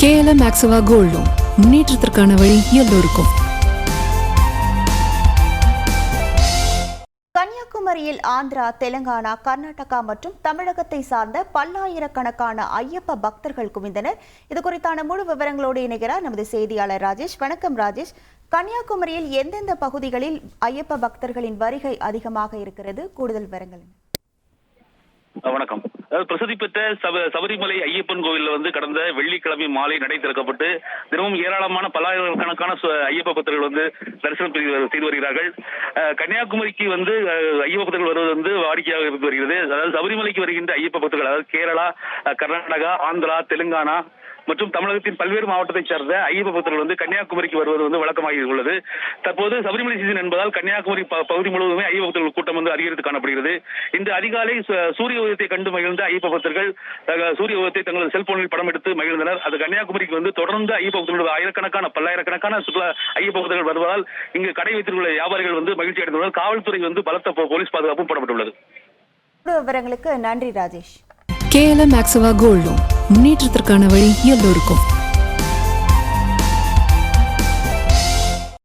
KLM மேக்ஸிவா gold loan முன்னேற்றத்திற்கான வழி எல்லோருக்கும். கன்னியாகுமரியில் ஆந்திரா தெலுங்கானா கர்நாடகா மற்றும் தமிழகத்தை சார்ந்த பல்லாயிரக்கணக்கான ஐயப்ப பக்தர்கள் குவிந்தனர். இது குறித்தான முழு விவரங்களோடு இணைகிறார் நமது செய்தியாளர் ராஜேஷ். வணக்கம் ராஜேஷ். கன்னியாகுமரியில் எந்தெந்த பகுதிகளில் ஐயப்ப பக்தர்களின் வருகை அதிகமாக இருக்கிறது? கூடுதல் விவரங்கள். வணக்கம். பிரசித்தி பெற்ற சபரிமலை ஐயப்பன் கோவில்ல வந்து கடந்த வெள்ளிக்கிழமை மாலை நடை திறக்கப்பட்டு தினமும் ஏராளமான பல்லாயிரக்கணக்கான சு- ஐயப்ப பக்தர்கள் வந்து தரிசனம் செய்து வரு- செய்து வருகிறார்கள். கன்னியாகுமரிக்கு வந்து ஐயப்ப பக்தர்கள் வருவது வந்து வாடிக்கையாக இருந்து வருகிறது. அதாவது சபரிமலைக்கு வருகின்ற ஐயப்ப பக்தர்கள் அதாவது கேரளா கர்நாடகா ஆந்திரா தெலுங்கானா மற்றும் தமிழகத்தின் பல்வேறு மாவட்டத்தைச் சேர்ந்த ஐயப்ப பக்தர்கள் வந்து கன்னியாகுமரிக்கு வருவது வந்து வழக்கமாகி உள்ளது. தற்போது சபரிமலை சீசன் என்பதால் கன்னியாகுமரி ப- பகுதி முழுவதுமே ஐயப்ப பக்தர்கள் கூட்டம் வந்து அதிகரித்து காணப்படுகிறது. இந்த அதிகாலை சு- சூரிய உதயத்தை கண்டு மகிழ்ந்த ஐயப்ப பக்தர்கள் சூரிய உதயத்தை தங்களது செல்போனில் படம் எடுத்து மகிழ்ந்தனர். அது கன்னியாகுமரிக்கு வந்து தொடர்ந்து ஐயப்ப பக்தர்கள் ஆயிரக்கணக்கான பல்லாயிரக்கணக்கான சுற்றுலா ஐயப்ப பக்தர்கள் வருவதால் இங்கு கடை வைத்திருந்த வியாபாரிகள் வந்து மகிழ்ச்சி அடைந்துள்ளனர். காவல்துறை வந்து பலத்த போலீஸ் பாதுகாப்பும் போடப்பட்டுள்ளது. விவரங்களுக்கு நன்றி ராஜேஷ். KLM மேக்ஸிவா gold. முன்னேற்றத்திற்கான வழி எல்லோருக்கும்.